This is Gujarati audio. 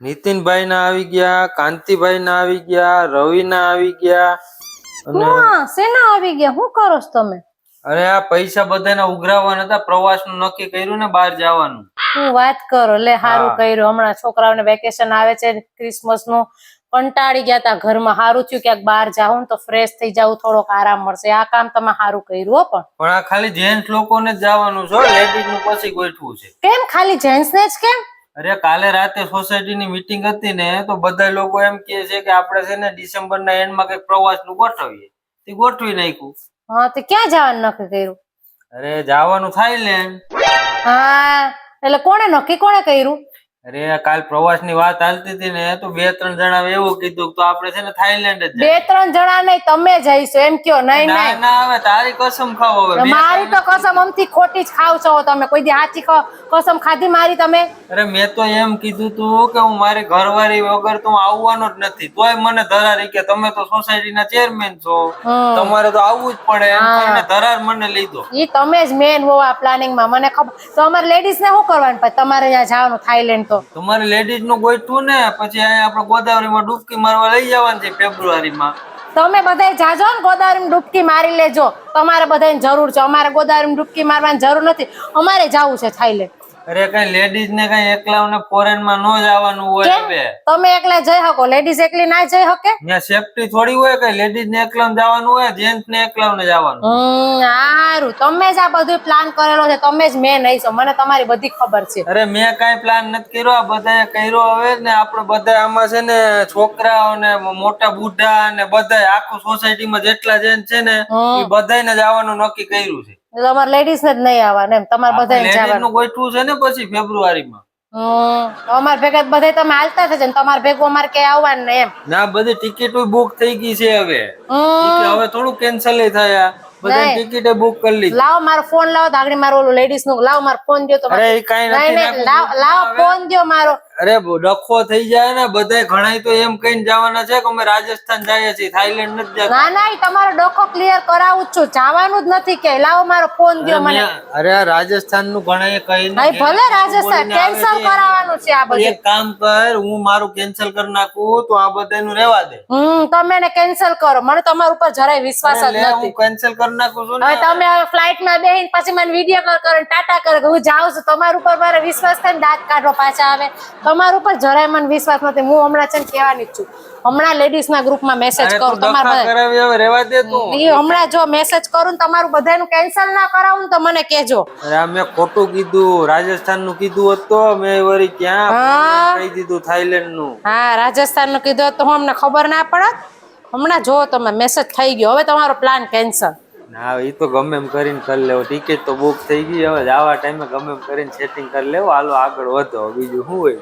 નીતિનભાઈ ના આવી ગયા કાંતિભાઈ ના આવી ગયા રવિ ના આવી ગયા અને હા શેના આવી ગયા? શું કરો છો તમે? અરે આ પૈસા બધાના ઉઘરાવવાના હતા પ્રવાસનું નક્કી કર્યું ને બહાર જવાનું. શું વાત કરો લે સારું કર્યું. હમણાં છોકરાઓને વેકેશન આવે છે ક્રિસમસનું કંટાળી ગયા તા ઘરમાં. સારું થયું ક્યાંક બહાર જાઉં ને તો ફ્રેશ થઈ જાવ થોડોક આરામ મળશે. આ કામ તમે સારું કર્યું હો પણ. પણ આ ખાલી જેન્ટ્સ લોકોને જ જવાનું છે લેડીઝનું પછી ગોઠવું છે. કેમ? ખાલી જેન્ટ્સ ને જ કેમ? અરે કાલે રાતે સોસાયટી ની મીટિંગ હતી ને તો બધા લોકો એમ કહે છે કે આપણે છે ને ડિસેમ્બર ના એન્ડમાં કંઈક પ્રવાસનું ગોઠવીએ. તે ગોઠવી નાખ્યું. હા તો ક્યાં જવાનું નક્કી કર્યું? અરે જવાનું થાઈલેન્ડ હા એટલે કોણે નક્કી કોણે કર્યું? અરે કાલ પ્રવાસની વાત ચાલતી હતી ને તો બે ત્રણ જણા એવું કીધું તો આપણે છે ને થાઈલેન્ડ જ બે ત્રણ જણા નહીં તમે જઈશું એમ કયો નહીં ના નહીં. ના હવે તારી કસમ ખાવ હવે મારી તો કસમ અમથી ખોટી જ ખાવ છો તમે કોઈ દી સાચી કસમ ખાધી મારી તમે? અરે મેં તો એમ કીધું તું કે હું મારી ઘરવાળી વગર તો આવવાનો જ નથી તોય મને ધરારી કે તમે તો સોસાયટી ના ચેરમેન છો તમારે તો આવવું જ પડે એમ ધરાર મને લીધો. ઈ તમે જ મેન હોવા પ્લાનિંગમાં મને ખબર તો અમારે લેડીઝ ને શું કરવાનું? પછી તમારે ત્યાં જવાનું થાઈલેન્ડ તો તમારે લેડીઝનું ગોઠવું ને પછી અહીંયા આપણે ગોદાવરીમાં ડૂબકી મારવા લઈ જવાનું છે ફેબ્રુઆરીમાં. તમે બધા જાજો ને ગોદાવરીમાં ડૂબકી મારી લેજો. તમારે બધાને જરૂર છે. અમારે ગોદાવરીમાં ડૂબકી મારવાની જરૂર નથી. અમારે જવું છે થાઈલેન્ડ અરે કઈ લેડીઝ ને કઈ એકલાઓને ફોરેનમાં ન જવાનું હોય બે તમે એકલા જઈ શકો? લેડીઝ એકલી ના જઈ શકે? ત્યાં સેફટી થોડી હોય કઈ લેડીઝ ને એકલા જવાનું હોય જેન્ટ્સ ને એકલા જવાનું? હમ સારું. તમે જ આ બધું પ્લાન કરેલો છે તમે જ મેન છો મને તમારી બધી ખબર છે. અરે મેં કઈ પ્લાન નથી કર્યો. આ બધાએ કર્યો હવે ને આપણે બધા આમાં છે ને છોકરાઓ ને મોટા બુઢા ને બધા આખું સોસાયટી માં જેટલા જેન છે ને એ બધાને જવાનું નક્કી કર્યું છે. તમારે લેડીઝ ને જ નહીં આવવાનું એમ. તમારે બધા લેડીઝનું ગોઠવું છે ને પછી ફેબ્રુઆરીમાં. અમારે ભેગા બધે તમે હાલતા થશે ને. તમારે ભેગું અમારે ક્યાંય આવવાનું નહીં એમ. ના બધી ટિકિટો બુક થઈ ગઈ છે હવે. હવે થોડું કેન્સલ થયા બધા નહીં. ટિકિટે બુક કરી લીધી લાવો મારો ફોન લાવો આગળ મારો ઓલું લેડીઝનું લાવો મારો ફોન દો તો અરે નથી. લાવો લાવો ફોન દો મારો અરે ડખો થઈ જાય ને બધા ઘણા તો એમ કહીને જવાના છે કે અમે રાજસ્થાન જઈએ છીએ થાઈલેન્ડ નથી જતા. ના ના તમારો ડખો ક્લિયર કરાવું છું. જવાનું જ નથી કે લાવો મારો ફોન દો મને. અરે રાજસ્થાનનું ઘણા કહીને ભાઈ ભલે રાજસ્થાન કેન્સલ કરાવવાનું છે આ બધું. એક કામ કર હું મારું કેન્સલ કરી નાખું તો આ બધાનું રહેવા દે. હમ તમે એને કેન્સલ કરો. મને તમારા ઉપર જરાય વિશ્વાસ જ નથી. હું કેન્સલ કરી નાખું છું હવે તમે ફ્લાઇટમાં બેહીને પછી મને વીડિયો કોલ કરો ટાટા કરો હું જાઉં છું. તમારા ઉપર મારે વિશ્વાસ થાય ને દાંત કાઢો પાછા આવે. તમારા ઉપર જરાય મને વિશ્વાસ નથી. હું હમણાં છે ને કહેવાની જ છું. હમણાં લેડીઝ ના ગ્રુપમાં મેસેજ કરું તમારા હમણાં જો મેસેજ કરું તમારું બધાનું કેન્સલ ના કરાવું તો મને અરે મેં ખોટું કીધું રાજસ્થાનનું કીધું હતું મેં વળી ક્યાં. કહી દીધું થાઈલેન્ડનું હા રાજસ્થાનનું કીધું હોત તો અમને ખબર ના પડત. હમણાં જો તમે મેસેજ થઈ ગયો હવે તમારો પ્લાન કેન્સલ ના એ તો ગમે એમ કરીને કરી લેવો. ટિકિટ તો બુક થઈ ગઈ હવે જવા ટાઈમે ગમે એમ કરીને સેટિંગ કરી લેવો. હાલો આગળ વધો. બીજું શું હોય?